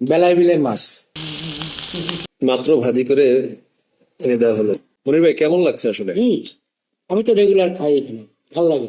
বেলায় বিলের মাছ। মাত্র ভাজি করে এনে দেওয়া হলো। মনির ভাই, কেমন লাগছে আসলে? আমি তো রেগুলার খাই এখানে। ভালো লাগে।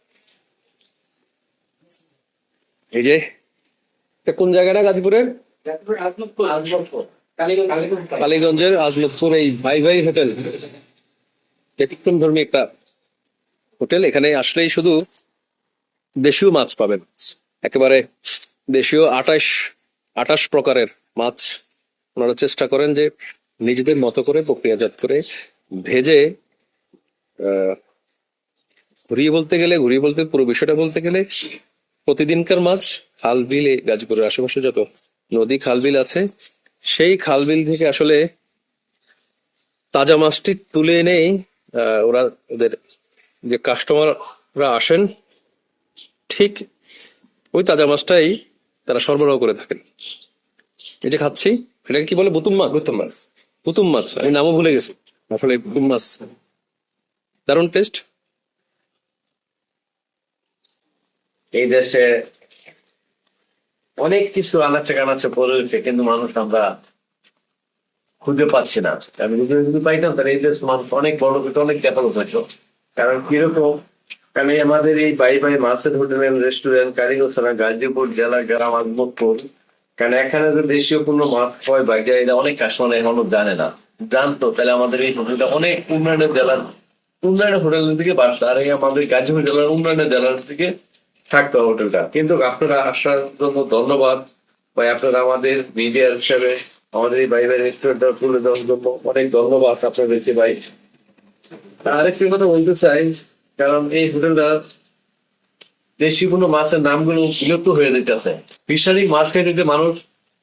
এই যে এটা কোন জায়গাটা গাজীপুরের? কালীগঞ্জের আজমতপুর এই ভাই ভাই হোটেল। ব্যতিক্রম ধর্মী একটা হোটেল। এখানে আসলেই শুধু দেশীয় মাছ পাবেন। একেবারে দেশীয় আঠাশ আঠাশ প্রকারের মাছ। ওনারা চেষ্টা করেন যে নিজেদের মতো করে প্রক্রিয়াজাত করে ভেজে আহ, ঘুরিয়ে বলতে গেলে ঘুরিয়ে বলতে পুরো বিষয়টা বলতে গেলে প্রতিদিনকার মাছ খাল বিল গাজীপুরের আশেপাশে যত নদী খাল বিল আছে সেই খাল বিল থেকে আসলে তাজা মাছটি তুলে এনেই ওরা ওদের যে কাস্টমাররা আসেন ঠিক ওই তাজা মাছটাই তারা সরবরাহ করে থাকেন। এই যে খাচ্ছি এটাকে কি বলে? বুতুম মাছ? বুতুম মাছ। বুতুম মাছ আমি নামও ভুলে গেছি। আসলে বুতুম মাছ দারুণ টেস্ট এই দেশে অনেক কিছু আনাচে কানাচে পড়ে রয়েছে, কিন্তু মানুষ আমরা খুঁজে পাচ্ছি না। আমি যদি যদি পাইতাম, তাহলে এই দেশ মানুষ অনেক বড় কিন্তু অনেক ডেভেলপ হতো কারণ কীরকম? কারণ আমাদের এই বাই বাই মাছের হোটেল, রেস্টুরেন্ট কারিগরসানা গাজীপুর জেলা, গ্রাম, আজমতপুর। কারণ এখানে যে দেশীয় কোনো মাছ হয় এটা অনেক কাস্টমার এখনও জানে না। জানতো, তাহলে আমাদের এই হোটেলটা অনেক উন্নয়নের জেলার উন্নয়নের হোটেল থেকে বাড়তো। আর এই আমাদের গাজীপুর জেলার উন্নয়নের জেলার থেকে থাকতো হোটেলটা কিন্তু আপনারা আসার জন্য ধন্যবাদ ভাই, আপনারা আমাদের মিডিয়ার হিসাবে, আমাদের এই বাইরে রেস্টুরেন্টটা তুলে দেওয়ার জন্য অনেক ধন্যবাদ আপনাদেরকে ভাই। আরেকটি কথা বলতে চাই, কারণ এই হোটেলটা দেশি কোনো মাছের নামগুলো বিলুপ্ত হয়ে যেতেছে ফিশারি, মাছ খাইতে মানুষ,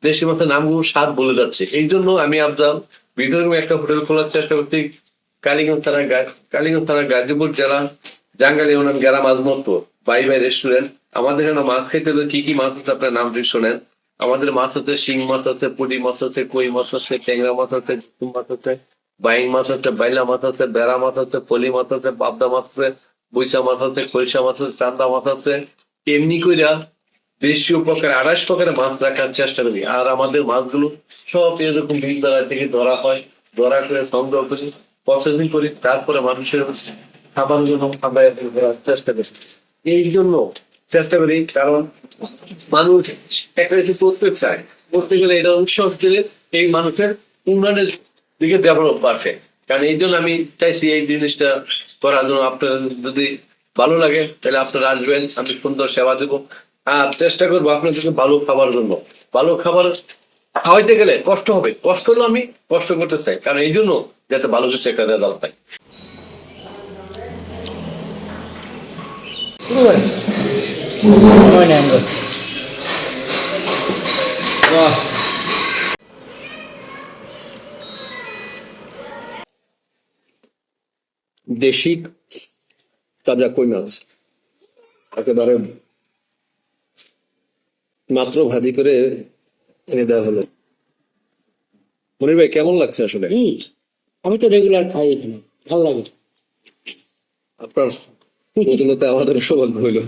দেশি মাছের নামগুলো স্বাদ বলে যাচ্ছে। এই জন্য আমি আফজাল ভিডিওর একটা হোটেল খোলার চেষ্টা করছি, কালীগঞ্জ থানা কালীগঞ্জ থানা গাজীপুর জেলা জাঙ্গালি ইউনিয়ন গ্রাম আজমতপুর। বাই বাই রেস্টুরেন্ট আমাদের এখানে মাছ খেতে হলে কি কি মাছ হচ্ছে আপনার নাম যদি শোনেন আমাদের মাছ হচ্ছে শিং মাছ আছে পুঁটি মাছ হচ্ছে কই মাছ হচ্ছে ট্যাংরা মাছ হচ্ছে জুম মাছ আছে বাইং মাছ হচ্ছে বাইলা মাছ হচ্ছে বেড়া মাছ হচ্ছে পলি মাছ আছে পাবদা মাছ আছে বৈশা মাছ আছে খৈসা মাছ আছে চান্দা মাছ আছে এমনি কইরা দেশীয় প্রকার আড়াইশ প্রকারের মাছ রাখার চেষ্টা করি আর আমাদের মাছগুলো সব এরকম বিভিন্ন জায়গা থেকে ধরা হয় ধরা করে সংগ্রহ করি প্রসেসিং করি তারপরে মানুষের খাবার জন্য এর চেষ্টা করি এই জন্য চেষ্টা করি, কারণ মানুষ একটা কিছু করতে চায়। করতে গেলে এটা উৎসব দিলে এই মানুষের উন্নয়নের দিকে ডেভেলপ বাড়ছে কারণ এই জন্য আমি চাইছি এই জিনিসটা করার জন্য। আপনার যদি ভালো লাগে, তাহলে আপনারা আসবেন, আমি সুন্দর সেবা দেবো। আর চেষ্টা করব আপনাদেরকে ভালো খাবার জন্য। ভালো খাবার খাওয়াইতে গেলে কষ্ট হবে। কষ্ট হলো আমি কষ্ট করতে চাই, কারণ এই জন্য যাতে ভালো কিছু একটা দেওয়া পাই আমরা দেশি তাজা কই মাছ একেবারে মাত্র ভাজি করে এনে দেওয়া হলো। মনির ভাই কেমন লাগছে আসলে? হুম আমি তো রেগুলার খাই এখানে ভালো লাগে। আপনার প্রথমত আমাদের সৌভাগ্য হইল।